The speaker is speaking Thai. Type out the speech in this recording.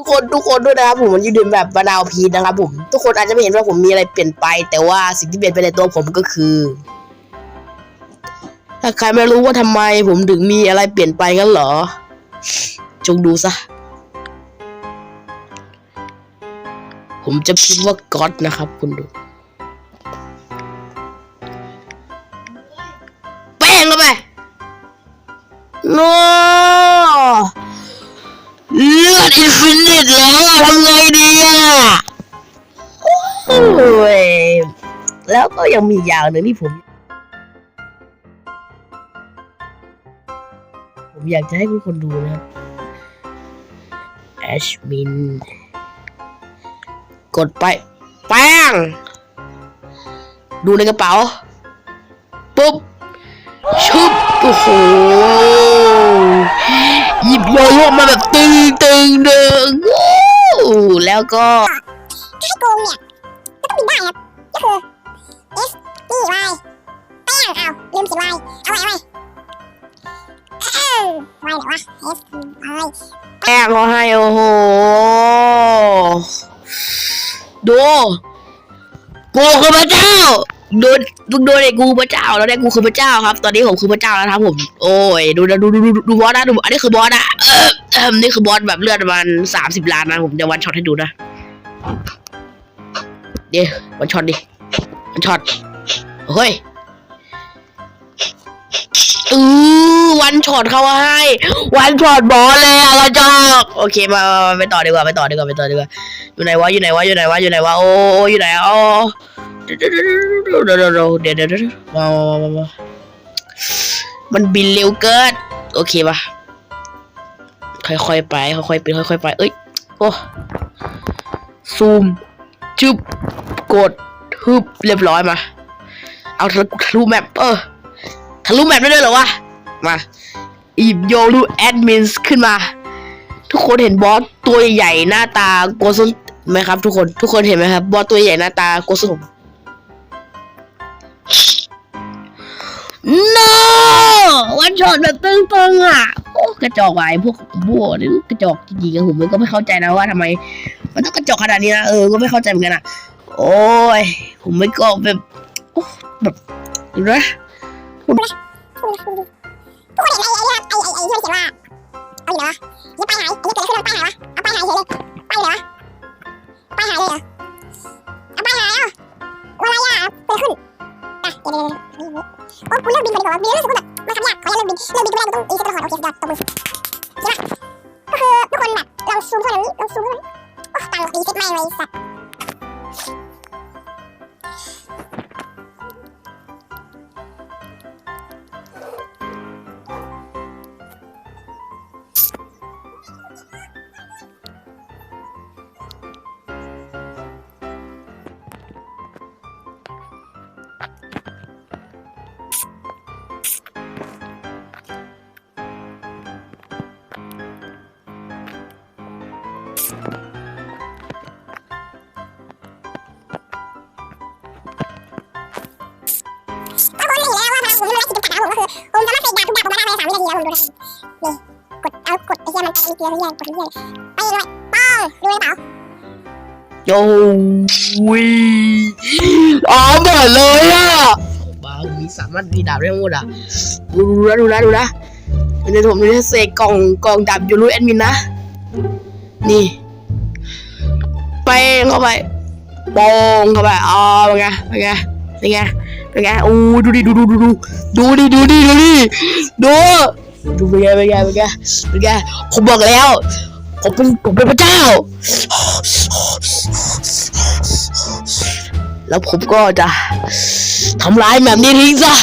ทุกคนทุกคนด้วยนะครับผมมันยืนแบบบานาวพีชนะครับผมทุกคนอาจจะไม่เห็นว่าผมมีอะไรเปลี่ยนไป แต่ว่าสิ่งที่เปลี่ยนไปในตัวผมก็คือ ถ้าใครไม่รู้ว่าทำไมผมถึงมีอะไรเปลี่ยนไปงั้นเหรอ จงดูซะผมจะพิมพ์ว่าก็อดนะครับ คุณดูแป้งเข้าไปโน้เลือดอินฟิน ตแล้วอทำไงดีอะโอ้ยแล้วก็ยังมีอย่างหนึ่งที่ผม ผมอยากจะให้ทุกคนดูนะครับแอชมิน กดไปแป้ง ดูในกระเป๋า ปุ๊บ ชุบ โอ้โห หยิบโยโย่มาแบบตึงตึงเดึงวู้ แล้วก็ถ้าให้โกงเนี่ยก็ต้องบินได้ครับก็คือ S นี่ Y แป้งเอาลืมเขียน Y เอาไว้เอาไว้เอ้า Y ไหนวะ S Y แป้งเขาให้โอ้โหดูกูคือพระเจ้า โดนมึงโดนไอ้กูพระเจ้าแล้วเนี่ยกูคือพระเจ้าครับ ตอนนี้ผมคือพระเจ้าแล้วนะครับผม โอ้ยดูนะดูดูดูดูบอสนะดูอันนี้คือบอสนะเออเอิ่มนี่คือบอสแบบเลือดประมาณสามสิบล้านนะผมจะวันช็อตให้ดูนะเดี๋ยววันช็อตดิวันช็อตเฮ้ยอือวันช็อตเขาให้ วันช็อตบอสเลยอะกระจอกโอเคมามามาไปต่อดีกว่าไปต่อดีกว่าไปต่อดีกว่าอยู่ไหนวะอยู่ไหนวะอยู่ไหนวะอยู่ไหนวะโอ้อยู่ไหนอ๋อ เดี๋ยวเดี๋ยวเดี๋ยวเดี๋ยวเดี๋ยวเดี๋ยวเดี๋ยวมามามามามันบินเร็วเกินโอเคปะค่อยๆไปค่อยๆไปค่อยๆไปเอ้ยโอ้ซูมจึบกดฮึบเรียบร้อยมา เอาทะลุแมปเออทะลุแมปได้เลยเหรอวะมาหยิบโยรูแอดมินขึ้นมา ทุกคนเห็นบอสตัวใหญ่หน้าตาโกสนไหมครับ ทุกคนทุกคนเห็นไหมครับ บอสตัวใหญ่หน้าตาโกสน no วันช็อตแบบตึงๆอะโอ้กระจอกว่ะไอ้พวกบัวนี่กระจอกจริงๆผมก็ไม่เข้าใจนะว่าทำไม มันต้องกระจอกขนาดนี้นะเออก็ไม่เข้าใจเหมือนกันอะโอ้ยผมไม่ก็แบบโอ้แบบดูนะทุกคนเห็นไอ้ไอ้ไอ้ไอ้ไอ้ที่มันเขียนว่าเอาอยู่ไหนวะยังไปหายอันนี้เกิดอะไรขึ้นมันไปหายวะเอาไปหายเฉยเลยไปไหนวะไปหายเลยเหรอเอาไปหายเอ้าอะไรอะเกิดขึ้นอะเดี๋ยวเดี๋ยวเดี๋ยวโอ้กูเลิกบินไปดีกว่าบินรู้สึกว่าแบบ มันทำยากขออนุญาตเลิกบินเลิกบินไม่ได้ต้องอีสต์ก่อนโอเคสุดยอดตบมือใช่ปะก็คือทุกคนแบบลองซูมเข้ามานี้ลองซูมเข้ามาโอ้ตังค์อีสต์ไม่เลยสัตว์ ยล้วผมดูนะนี่กดเอากดไอ้เหี้ยมันไปนิดเดียวเหี้ยกดเหี้ยเลยไปเลยป้องดูในกระเป๋าโยวีอ๋อหมดเลยอะบ้ามีสามารถมีดาบได้หมดอะดูนะดูนะดูนะในผมมีเสกกล่องกล่องดาบยูรูแอดมินนะ นี่แป้งเข้าไปปองเข้าไปอ๋อเป็นไงเป็นไง เป็นไงเป็นไงโอ้ดูดิดูดูดูดูดูดิดูดิดูดิดูดูเป็นไงเป็นไงเป็นไงเป็นไงผมบอกแล้ว ผมเป็นผมเป็นพระเจ้า แล้วผมก็จะทำลายแบบนี้ทิ้งซะ